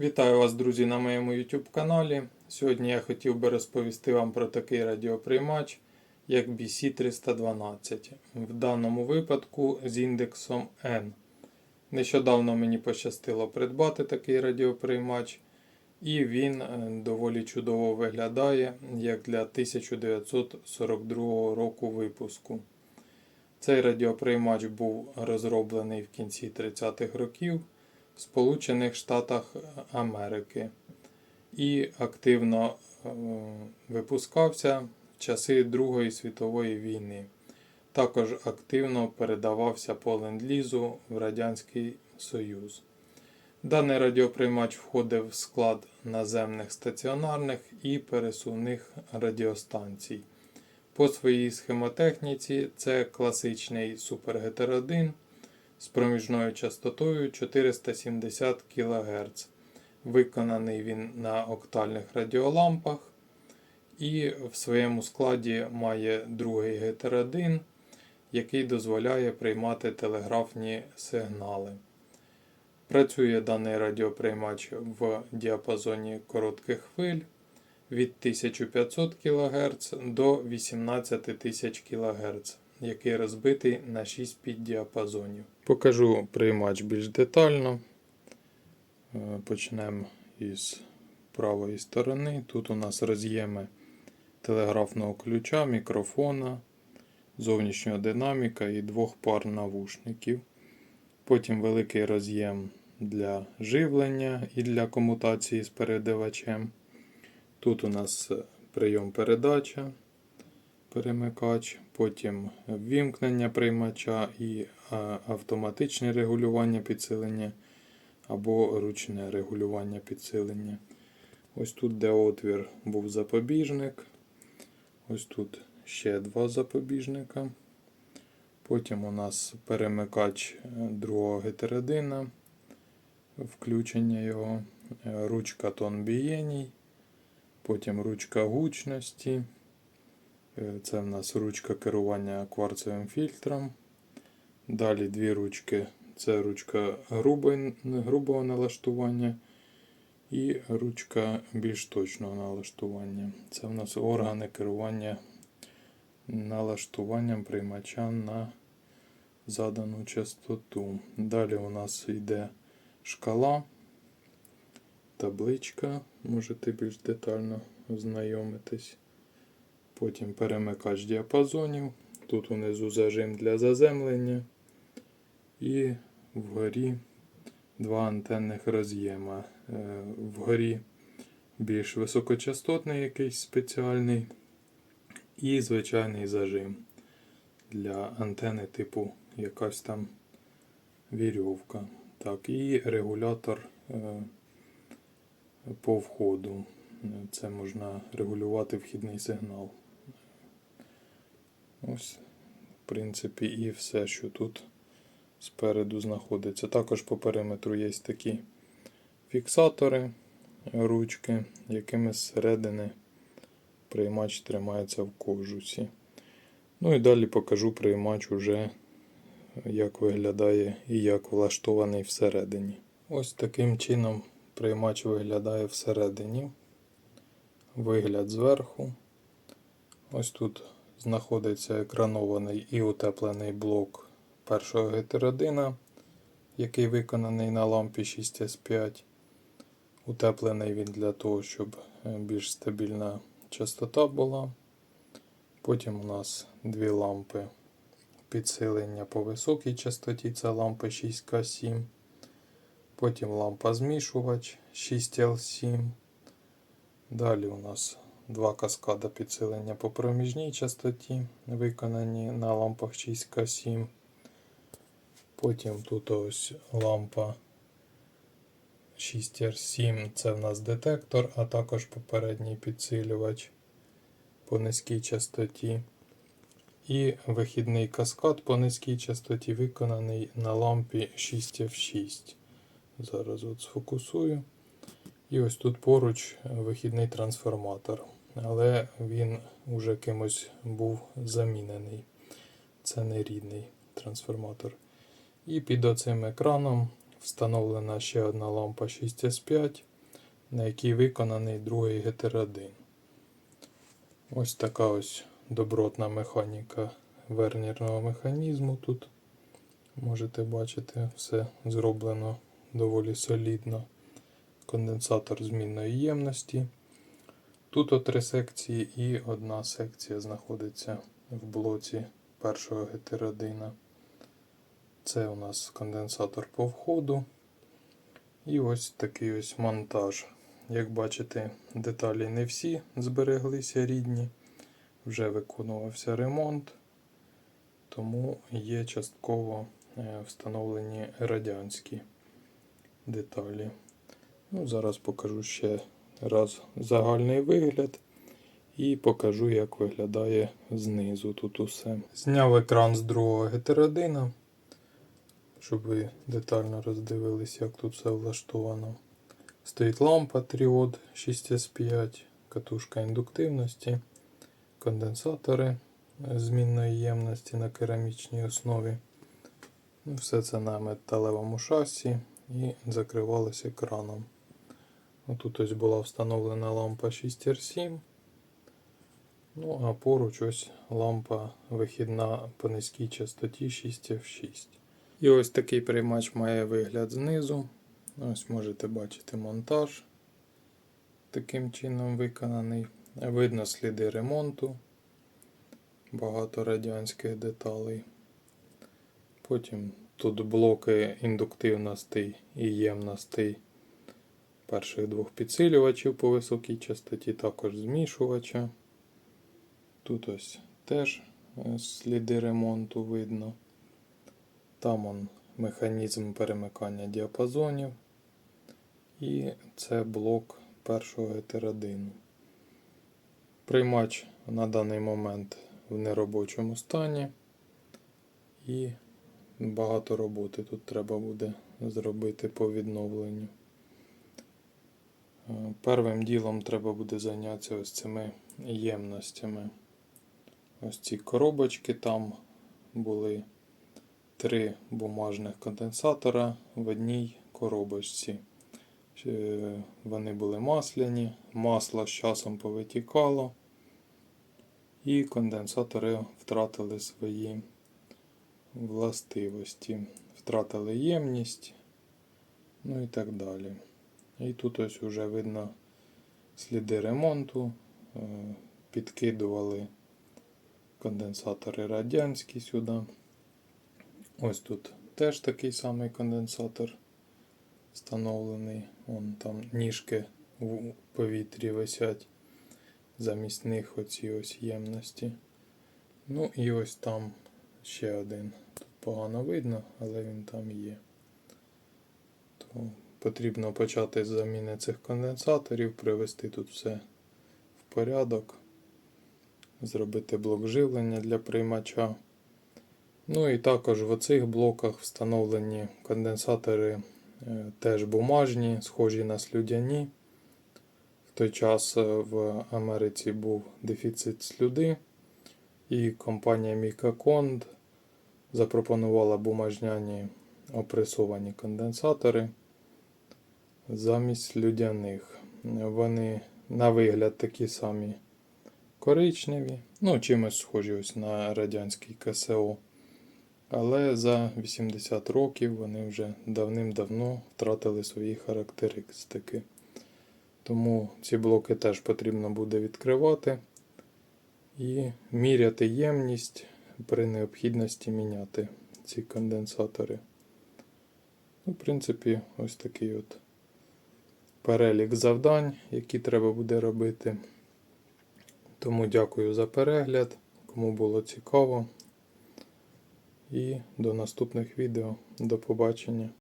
Вітаю вас, друзі, на моєму YouTube каналі. Сьогодні я хотів би розповісти вам про такий радіоприймач, як BC312, в даному випадку з індексом N. Нещодавно мені пощастило придбати такий радіоприймач, і він е, доволі чудово виглядає, як для 1942 року випуску. Цей радіоприймач був розроблений в кінці 30-х років Сполучених Штатах Америки і активно е, випускався в часи Другої світової війни. Також активно передавався по ленд-лізу в Радянський Союз. Даний радіоприймач входив в склад наземних стаціонарних і пересувних радіостанцій. По своїй схемотехніці це класичний Супергетер 1 з проміжною частотою 470 кГц. Виконаний він на октальних радіолампах. І в своєму складі має другий гетер 1 який дозволяє приймати телеграфні сигнали. Працює даний радіоприймач в діапазоні коротких хвиль від 1500 кГц до 18000 кГц, який розбитий на 6 піддіапазонів. Покажу приймач більш детально. Е, Почнемо із правої сторони. Тут у нас роз'єми телеграфного ключа, мікрофона, зовнішнього динаміка і двох пар навушників. Потім великий роз'єм для живлення і для комутації з передавачем. Тут у нас прийом передача, перемикач, потім ввімкнення приймача і автоматичне регулювання підсилення або ручне регулювання підсилення. Ось тут, де отвір, був запобіжник. Ось тут ще два запобіжника. Потім у нас перемикач другого гетеродина, включення його, ручка тон бієній, потім ручка гучності. Це в нас ручка керування кварцевим фільтром. Далі дві ручки це ручка грубого налаштування і ручка більш точного налаштування. Це в нас органи керування налаштуванням приймача на задану частоту. Далі у нас йде шкала, табличка, можете більш детально ознайомитись. Потім перемикач діапазонів. Тут унизу зажим для заземлення. І вгорі два антенних роз'єма. Е, Вгорі більш високочастотний якийсь спеціальний. І звичайний зажим для антени типу якась там вірьовка. Так, і регулятор е, по входу. Це можна регулювати вхідний сигнал. Ось, в принципі, і все, що тут спереду знаходиться. Також по периметру є такі фіксатори, ручки, якими зсередини приймач тримається в кожусі. Ну і далі покажу приймач уже, як виглядає і як влаштований всередині. Ось таким чином приймач виглядає всередині. Вигляд зверху. Ось тут знаходиться екранований і утеплений блок першого гетеродина, який виконаний на лампі 6S5. Утеплений він для того, щоб більш стабільна частота була. Потім у нас дві лампи підсилення по високій частоті, це лампа 6К7. Потім лампа змішувач 6L7. Далі у нас два каскада підсилення по проміжній частоті, виконані на лампах 6К7. Потім тут ось лампа 6R7 це в нас детектор, а також попередній підсилювач по низькій частоті. І вихідний каскад по низькій частоті виконаний на лампі 6F6. Зараз от сфокусую. І ось тут поруч вихідний трансформатор. Але він уже кимось був замінений. Це не рідний трансформатор. І під оцим екраном встановлена ще одна лампа 6S5, на якій виконаний другий гетеродин. Ось така ось добротна механіка вернірного механізму тут. Можете бачити, все зроблено доволі солідно. Конденсатор змінної ємності. Тут три секції і одна секція знаходиться в блоці першого гетеродина. Це у нас конденсатор по входу. І ось такий ось монтаж. Як бачите, деталі не всі збереглися рідні. Вже виконувався ремонт, тому є частково е, встановлені радянські деталі. Ну, зараз покажу ще раз загальний вигляд і покажу, як виглядає знизу тут усе. Зняв екран з другого гетеродина, щоб ви детально роздивились, як тут все влаштовано. Стоїть лампа тріод 6S5, катушка індуктивності, конденсатори змінної ємності на керамічній основі. Ну, Все це на металевому шасі і закривалося екраном. Тут ось була встановлена лампа 6R7. Ну, а поруч ось лампа вихідна по низькій частоті 6F6. І ось такий приймач має вигляд знизу. Ось можете бачити монтаж таким чином виконаний. Видно сліди ремонту, багато радянських деталей. Потім тут блоки індуктивностей і ємностей перших двох підсилювачів по високій частоті, також змішувача. Тут ось теж е, сліди ремонту видно. Там он механізм перемикання діапазонів. І це блок першого гетеродину. Приймач на даний момент в неробочому стані. І багато роботи тут треба буде зробити по відновленню. Первим ділом треба буде зайнятися ось цими ємностями. Ось ці коробочки там були три бумажних конденсатора в одній коробочці. Вони були масляні, масло з часом повитікало, і конденсатори втратили свої властивості, втратили ємність, ну і так далі. І тут ось вже видно сліди ремонту, е, підкидували конденсатори радянські сюди. Ось тут теж такий самий конденсатор встановлений. Вон там ніжки в повітрі висять. Замість них оці ось ємності. Ну і ось там ще один. Тут погано видно, але він там є. То потрібно почати з заміни цих конденсаторів, привести тут все в порядок, зробити блок живлення для приймача. Ну і також в оцих блоках встановлені конденсатори е, теж бумажні, схожі на слюдяні. В той час е, в Америці був дефіцит слюди, і компанія Micacond запропонувала бумажняні опресовані конденсатори замість людяних. Вони на вигляд такі самі коричневі, ну, чимось схожі ось на радянський КСО. Але за 80 років вони вже давним-давно втратили свої характеристики. Тому ці блоки теж потрібно буде відкривати і міряти ємність при необхідності міняти ці конденсатори. Ну, В принципі, ось такий от перелік завдань, які треба буде робити. Тому дякую за перегляд, кому було цікаво. І до наступних відео. До побачення.